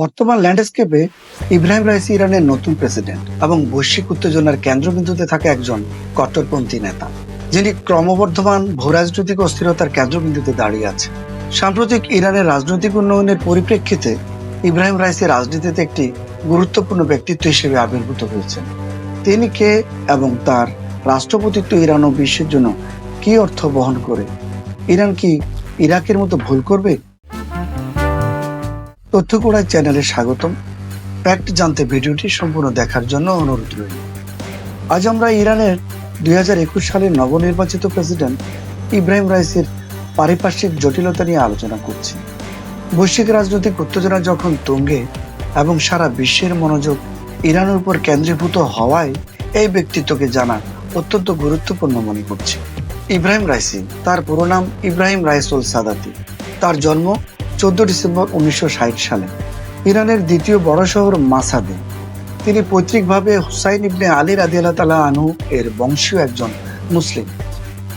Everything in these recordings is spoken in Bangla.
বর্তমান ল্যান্ডস্কেপে ইব্রাহিম রাইসি ইরানের নতুন প্রেসিডেন্ট এবং বৈশ্বিক উত্তেজনার কেন্দ্রবিন্দুতে থাকা একজন কট্টরপন্থী নেতা, যিনি ক্রমবর্ধমান ভূরাজনৈতিক অস্থিরতার কেন্দ্রবিন্দুতে দাঁড়িয়ে আছে সাম্প্রতিক ইরানের রাজনৈতিক উন্নয়নের পরিপ্রেক্ষিতে ইব্রাহিম রাইসি রাজনীতিতে একটি গুরুত্বপূর্ণ ব্যক্তিত্ব হিসেবে আবির্ভূত হয়েছেন। তিনি কে এবং তার রাষ্ট্রপতিত্ব ইরান ও বিশ্বের জন্য কি অর্থ বহন করে? ইরান কি ইরাকের মতো ভুল করবে? তথ্য কোড়াই চ্যানেলে স্বাগতম। ফ্যাক্ট জানতে ভিডিওটি সম্পূর্ণ দেখার জন্য অনুরোধ রইল। আজ আমরা ইরানের দুই সালের নবনির্বাচিত প্রেসিডেন্ট ইব্রাহিম রাইসির পারিপার্শ্বিক জটিলতা নিয়ে আলোচনা করছি। বৈশ্বিক রাজনৈতিক উত্তেজনা যখন তুঙ্গে এবং সারা বিশ্বের মনোযোগ ইরানের উপর কেন্দ্রীভূত হওয়ায় এই ব্যক্তিত্বকে জানা অত্যন্ত গুরুত্বপূর্ণ মনে করছি। ইব্রাহিম রাইসি, তার পুরো নাম ইব্রাহিম রাইসুল সাদাতি। তার জন্ম চোদ্দ ডিসেম্বর উনিশশো ষাট সালে ইরানের দ্বিতীয় বড় শহর মাসাদে। তিনি পৈতৃকভাবে হুসাইন ইবনে আলী রাদি আল্লাহ তালা আনহু এর বংশীয় একজন মুসলিম।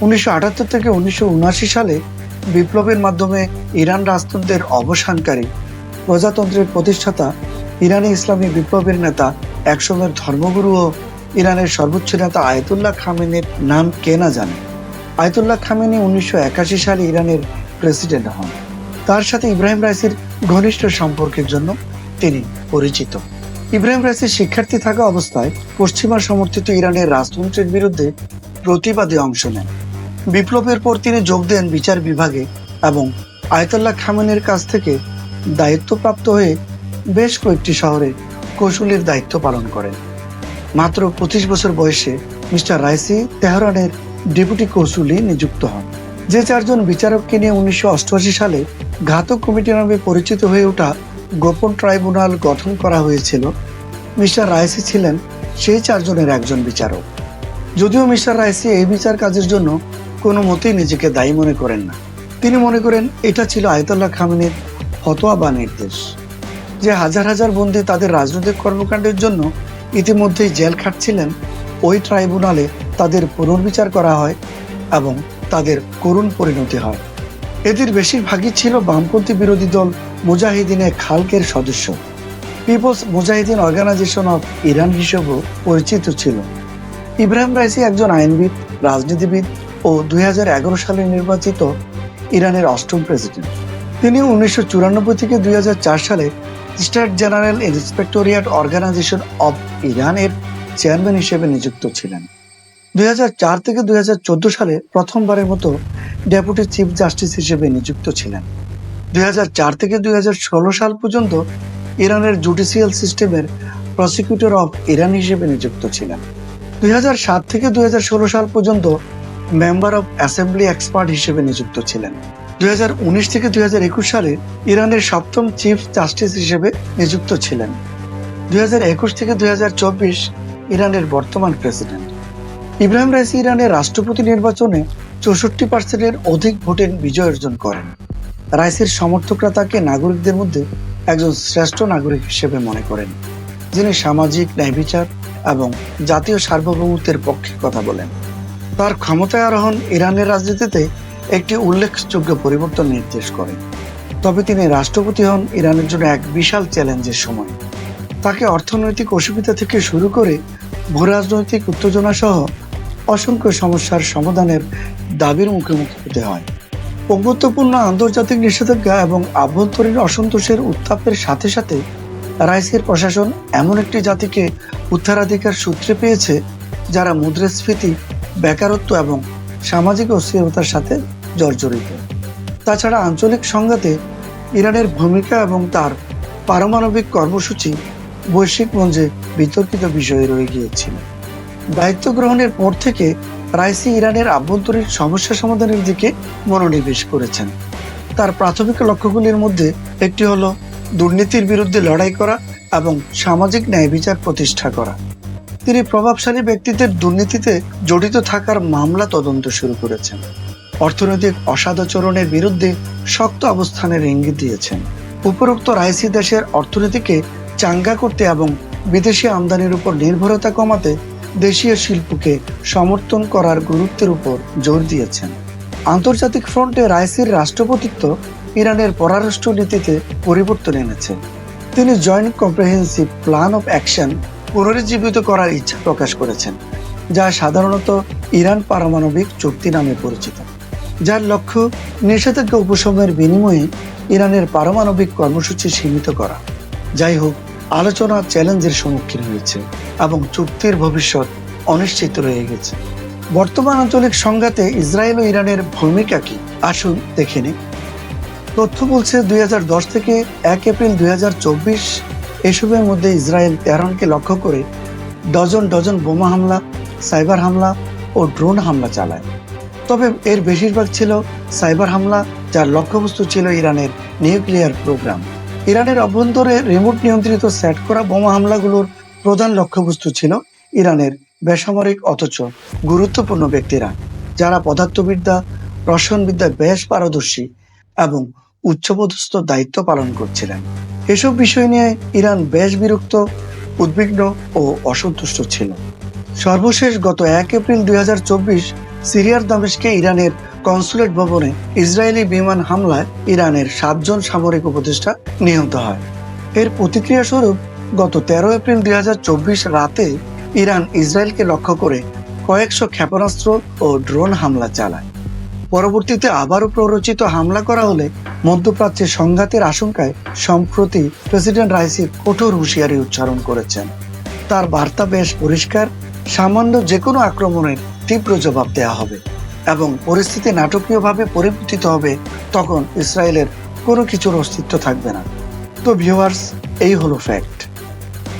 উনিশশো আটাত্তর থেকে উনিশশো উনআশি সালে বিপ্লবের মাধ্যমে ইরান রাজতন্ত্রের অবসানকারী প্রজাতন্ত্রের প্রতিষ্ঠাতা, ইরানি ইসলামী বিপ্লবের নেতা একসময়ের ধর্মগুরু ও ইরানের সর্বোচ্চ নেতা আয়তুল্লাহ খামেনের নাম কে না জানে। আয়তুল্লাহ খামেনি উনিশশো সালে ইরানের প্রেসিডেন্ট হন। তার সাথে ইব্রাহিম রাইসির ঘনিষ্ঠ সম্পর্কের জন্য তিনি পরিচিত। ইব্রাহিম রাইসির শিক্ষার্থী থাকা অবস্থায় পশ্চিমা সমর্থিত ইরানের রাজতন্ত্রের বিরুদ্ধে প্রতিবাদে অংশ নেন। বিপ্লবের পর তিনি যোগ দেন বিচার বিভাগে এবং আয়তুল্লাহ খামেনের কাছ থেকে দায়িত্বপ্রাপ্ত হয়ে বেশ কয়েকটি শহরে কৌশলীর দায়িত্ব পালন করেন। মাত্র পঁচিশ বছর বয়সে মিস্টার রাইসি তেহরানের ডেপুটি কৌশলী নিযুক্ত হন। যে চারজন বিচারককে নিয়ে উনিশশো অষ্টআশি সালে ঘাতক কমিটি নামে পরিচিত হয়ে ওঠা গোপন ট্রাইব্যুনাল গঠন করা হয়েছিল, মিস্টার রায়সি ছিলেন সেই চারজনের একজন বিচারক। যদিও মিস্টার রায়সি এই বিচার কাজের জন্য কোনো মতেই নিজেকে দায়ী মনে করেন না। তিনি মনে করেন এটা ছিল আয়তুল্লাহ খামিনের ফতোয়া বা নির্দেশ, যে হাজার হাজার বন্দী তাদের রাজনৈতিক কর্মকাণ্ডের জন্য ইতিমধ্যেই জেল খাটছিলেন, ওই ট্রাইব্যুনালে তাদের পুনর্বিচার করা হয় এবং তাদের করুণ পরিণতি হয়। এদের বেশিরভাগই ছিল বামপন্থী বিরোধী দল মুজাহিদিনে খালকের সদস্য। People's Mujahedin Organization of Iran হিসেবেও পরিচিত ছিল। ইব্রাহিম রাইসি একজন আইনবিদ, রাজনীতিবিদ ও দুই হাজার এগারো সালে নির্বাচিত ইরানের অষ্টম প্রেসিডেন্ট। তিনি উনিশশো চুরানব্বই থেকে দুই হাজার চার সালে state general inspectorate organisation of ইরানের চেয়ারম্যান হিসেবে নিযুক্ত ছিলেন। দুই হাজার চার থেকে দুই হাজার চোদ্দ সালে প্রথমবারের মতো ডেপুটি চিফ জাস্টিস হিসেবে নিযুক্ত ছিলেন দুই হাজার চার থেকে দুই হাজার ষোলো সাল পর্যন্ত ইরানের জুডিশিয়াল সিস্টেমের প্রসিকিউটর অফ ইরান হিসেবে নিযুক্ত ছিলেন দুই হাজার সাত থেকে দুই হাজার ষোলো সাল পর্যন্ত মেম্বার অফ অ্যাসেম্বলি এক্সপার্ট হিসেবে নিযুক্ত ছিলেন দুই হাজার উনিশ থেকে দুই হাজার একুশ সালে ইরানের সপ্তম চিফ জাস্টিস হিসেবে নিযুক্ত ছিলেন দুই হাজার একুশ থেকে দুই হাজার চব্বিশ ইরানের বর্তমান প্রেসিডেন্ট ইব্রাহিম রাইসি ইরানের রাষ্ট্রপতি নির্বাচনে চৌষট্টি পার্সেন্টের অধিক ভোটে বিজয় অর্জন করেন। রাইসির সমর্থকরা তাকে নাগরিকদের মধ্যে একজন শ্রেষ্ঠ নাগরিক হিসেবে মনে করেন, যিনি সামাজিক, ন্যায় বিচার এবং জাতীয় সার্বভৌমত্বের পক্ষে কথা বলেন। তার ক্ষমতায় আরোহণ ইরানের রাজনীতিতে একটি উল্লেখযোগ্য পরিবর্তন নির্দেশ করে তবে তিনি রাষ্ট্রপতি হন ইরানের জন্য এক বিশাল চ্যালেঞ্জের সময়। তাকে অর্থনৈতিক অসুবিধা থেকে শুরু করে ভূরাজনৈতিক উত্তেজনা সহ অসংখ্য সমস্যার সমাধানের দাবির মুখোমুখি হতে হয়। গুরুত্বপূর্ণ আন্তর্জাতিক নিষেধাজ্ঞা এবং আভ্যন্তরীণ অসন্তোষের উত্তাপের সাথে সাথে রাইসের প্রশাসন এমন একটি জাতিকে উত্তরাধিকার সূত্রে পেয়েছে, যারা মুদ্রাস্ফীতি, বেকারত্ব এবং সামাজিক অস্থিরতার সাথে জর্জরিত। তাছাড়া আঞ্চলিক সংঘাতে ইরানের ভূমিকা এবং তার পারমাণবিক কর্মসূচি বৈশ্বিক মঞ্চে বিতর্কিত বিষয়ে রয়ে গিয়েছিল। দায়িত্ব গ্রহণের পর থেকে রাইসি ইরানের আভ্যন্তরীণ সমস্যা সমাধানের দিকে মনোনিবেশ করেছেন। তার প্রাথমিক লক্ষ্যগুলির মধ্যে একটি হলো দুর্নীতির বিরুদ্ধে লড়াই করা এবং সামাজিক ন্যায় বিচার প্রতিষ্ঠা করা। তিনি প্রভাবশালী ব্যক্তিদের দুর্নীতিতে জড়িত থাকার মামলা তদন্ত শুরু করেছেন। অর্থনৈতিক অসাদাচরণের বিরুদ্ধে শক্ত অবস্থানের ইঙ্গিত দিয়েছেন। উপরোক্ত রাইসি দেশের অর্থনীতিকে চাঙ্গা করতে এবং বিদেশি আমদানির উপর নির্ভরতা কমাতে দেশীয় শিল্পকে সমর্থন করার গুরুত্বের উপর জোর দিয়েছেন। আন্তর্জাতিক ফ্রন্টে রাইসির রাষ্ট্রপতিত্ব ইরানের পররাষ্ট্র নীতিতে পরিবর্তন এনেছে। তিনি joint comprehensive plan of action পুনরুজ্জীবিত করার ইচ্ছা প্রকাশ করেছেন, যা সাধারণত ইরান পারমাণবিক চুক্তি নামে পরিচিত। যার লক্ষ্য নিষেধাজ্ঞা উপশমের বিনিময়ে ইরানের পারমাণবিক কর্মসূচি সীমিত করা। যাই হোক আলোচনা চ্যালেঞ্জের সম্মুখীন হয়েছে এবং চুক্তির ভবিষ্যৎ অনিশ্চিত রয়ে গেছে। বর্তমান আঞ্চলিক সংঘাতে ইসরায়েল ও ইরানের ভূমিকা কি? আসুন দেখে নিই। তথ্য বলছে দুই হাজার দশ থেকে এক এপ্রিল দুই এসবের মধ্যে ইসরায়েল তেহরানকে লক্ষ্য করে ডজন ডজন বোমা হামলা, সাইবার হামলা ও ড্রোন হামলা চালায়। তবে এর বেশিরভাগ ছিল সাইবার হামলা, যার লক্ষ্যবস্তু ছিল ইরানের নিউক্লিয়ার প্রোগ্রাম। ইরানের অভ্যন্তরে রিমোট নিয়ন্ত্রিত সেট করা বোমা হামলাগুলোর প্রধান লক্ষ্যবস্তু ছিল ইরানের বেসামরিক, অথচ গুরুত্বপূর্ণ ব্যক্তিরা, যারা পদার্থবিদ্যা, রসায়নবিদ্যায় বেশ পারদর্শী এবং উচ্চপদস্থ দায়িত্ব পালন করছিলেন। এসব বিষয় নিয়ে ইরান বেশ বিরক্ত, উদ্বিগ্ন ও অসন্তুষ্ট ছিল। সর্বশেষ গত এক এপ্রিল দুই হাজার চব্বিশ সিরিয়ার দামেশকে ইরানের কনসুলেট ভবনে ইসরায়েলি বিমান হামলায় ইরানের সাতজন সামরিক উপদেষ্টা নিহত হয়। এর প্রতিক্রিয়া স্বরূপ গত তেরো এপ্রিল দুই হাজার চব্বিশ রাতে ইরান ইসরায়েলকে লক্ষ্য করে কয়েকশো ক্ষেপণাস্ত্র ও ড্রোন হামলা চালায়। পরবর্তীতে আবারও প্ররোচিত হামলা করা হলে মধ্যপ্রাচ্যে সংঘাতের আশঙ্কায় সম্প্রতি প্রেসিডেন্ট রাইসি কঠোর হুঁশিয়ারি উচ্চারণ করেছেন। তার বার্তা বেশ পরিষ্কার, সামান্য যে কোনো আক্রমণের তীব্র জবাব দেওয়া হবে। এবং পরিস্থিতি নাটকীয়ভাবে পরিবর্তিত হবে, তখন ইসরায়েলের কোনো কিছুর অস্তিত্ব থাকবে না। তো ভিউয়ার্স এই হলো ফ্যাক্ট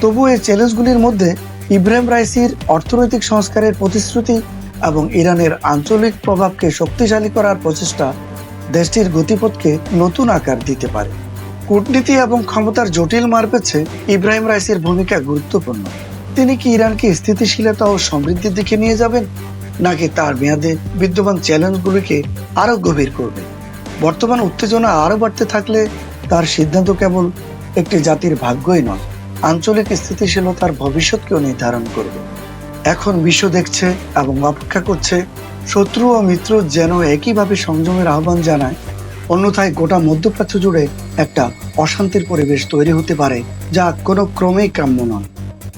তবু এই চ্যালেঞ্জগুলির মধ্যে ইব্রাহিম রাইসির অর্থনৈতিক সংস্কারের প্রতিশ্রুতি এবং ইরানের আঞ্চলিক প্রভাবকে শক্তিশালী করার প্রচেষ্টা দেশটির গতিপথকে নতুন আকার দিতে পারে। কূটনীতি এবং ক্ষমতার জটিল মারপেছে ইব্রাহিম রাইসির ভূমিকা গুরুত্বপূর্ণ। তিনি কি ইরানকে স্থিতিশীলতা ও সমৃদ্ধির দিকে নিয়ে যাবেন? নাকি তার মেয়াদে বিদ্যমান চ্যালেঞ্জগুলিকে আরও গভীর করবে? বর্তমান উত্তেজনা আরও বাড়তে থাকলে তার সিদ্ধান্ত কেবল একটি জাতির ভাগ্যই নয়, আঞ্চলিক স্থিতিশীলতার ভবিষ্যৎকেও নির্ধারণ করবে। এখন বিশ্ব দেখছে এবং অপেক্ষা করছে, শত্রু ও মিত্র যেন একইভাবে সংযমের আহ্বান জানায়, অন্যথায় গোটা মধ্যপ্রাচ্য জুড়ে একটা অশান্তির পরিবেশ তৈরি হতে পারে, যা কোনো ক্রমেই কাম্য নয়।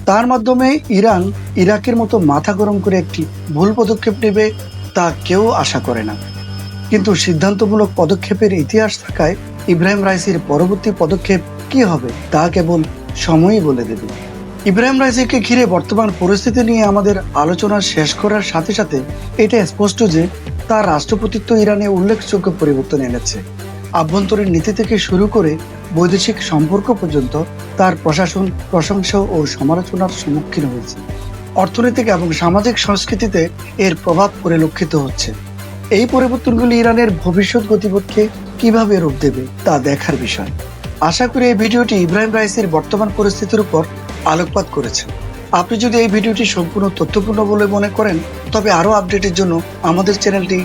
তার মাধ্যমে ইরান ইরাকের মতো মাথা গরম করে একটি ভুল পদক্ষেপ নেবে তা কেউ আশা করে না। কিন্তু সিদ্ধান্তমূলক পদক্ষেপের ইতিহাস থাকায় ইব্রাহিম রাইসির পরবর্তী পদক্ষেপ কি হবে তা কেবল সময়ই বলে দেবে। ইব্রাহিম রাইসিকে ঘিরে বর্তমান পরিস্থিতি নিয়ে আমাদের আলোচনা শেষ করার সাথে সাথে এটা স্পষ্ট যে তার রাষ্ট্রপতিত্ব ইরানে উল্লেখযোগ্য পরিবর্তন এনেছে। আভ্যন্তরীণ নীতি থেকে শুরু করে বৈদেশিক সম্পর্ক পর্যন্ত তার প্রশাসন, প্রশংসা ও সমালোচনার সম্মুখীন হয়েছে। অর্থনৈতিক এবং সামাজিক সংস্কৃতিতে এর প্রভাব পরিলক্ষিত হচ্ছে। এই পরিবর্তনগুলি ইরানের ভবিষ্যৎ গতিপথকে কীভাবে রূপ দেবে তা দেখার বিষয়। আশা করি এই ভিডিওটি ইব্রাহিম রাইসের বর্তমান পরিস্থিতির উপর আলোকপাত করেছে। আপনি যদি এই ভিডিওটি সম্পূর্ণ তথ্যপূর্ণ বলে মনে করেন, তবে আরও আপডেটের জন্য আমাদের চ্যানেলটি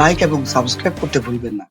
লাইক এবং সাবস্ক্রাইব করতে ভুলবেন না।